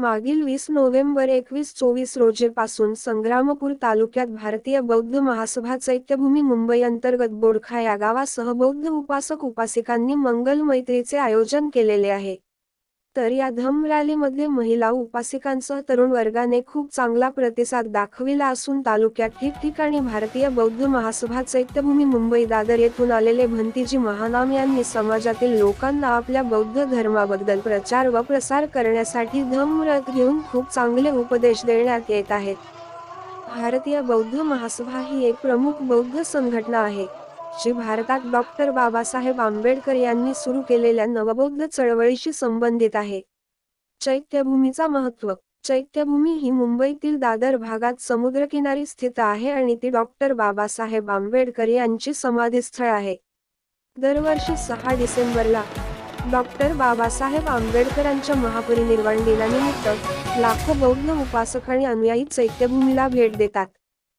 मागील वीस नोव्हेंबर एकवीस चोवीस रोजेपासून संग्रामपूर तालुक्यात भारतीय बौद्ध महासभा चैत्यभूमी मुंबई अंतर्गत बोडखा या गावासह बौद्ध उपासक उपासिकांनी मंगल मैत्रीचे आयोजन केलेले आहे. तर या धम्म रॅलीमध्ये महिला उपासिकांसह तरुण वर्गाने खूप चांगला प्रतिसाद दाखविला असून तालुक्यात ठिकठिकाणी भारतीय बौद्ध महासभा चैत्यभूमी मुंबई दादर येथून आलेले भंतीजी महानाम यांनी समाजातील लोकांना आपल्या बौद्ध धर्माबद्दल प्रचार व प्रसार करण्यासाठी धम्मरथ घेऊन खूप चांगले उपदेश देण्यात येत आहेत. भारतीय बौद्ध महासभा ही एक प्रमुख बौद्ध संघटना आहे. जी भारतात डॉक्टर बाबासाहेब आंबेडकर यांनी सुरू केलेल्या नवबौद्ध चळवळीशी संबंधित आहे. चैत्यभूमीचा महत्त्व चैत्यभूमी ही मुंबईतील दादर भागात समुद्रकिनारी स्थित आहे आणि ती डॉक्टर बाबासाहेब आंबेडकर यांची समाधीस्थळ आहे. दरवर्षी सहा डिसेंबरला डॉक्टर बाबासाहेब आंबेडकरांच्या महापरिनिर्वाण दिनानिमित्त लाखो बौद्ध उपासक आणि अनुयायी चैत्यभूमीला भेट देतात.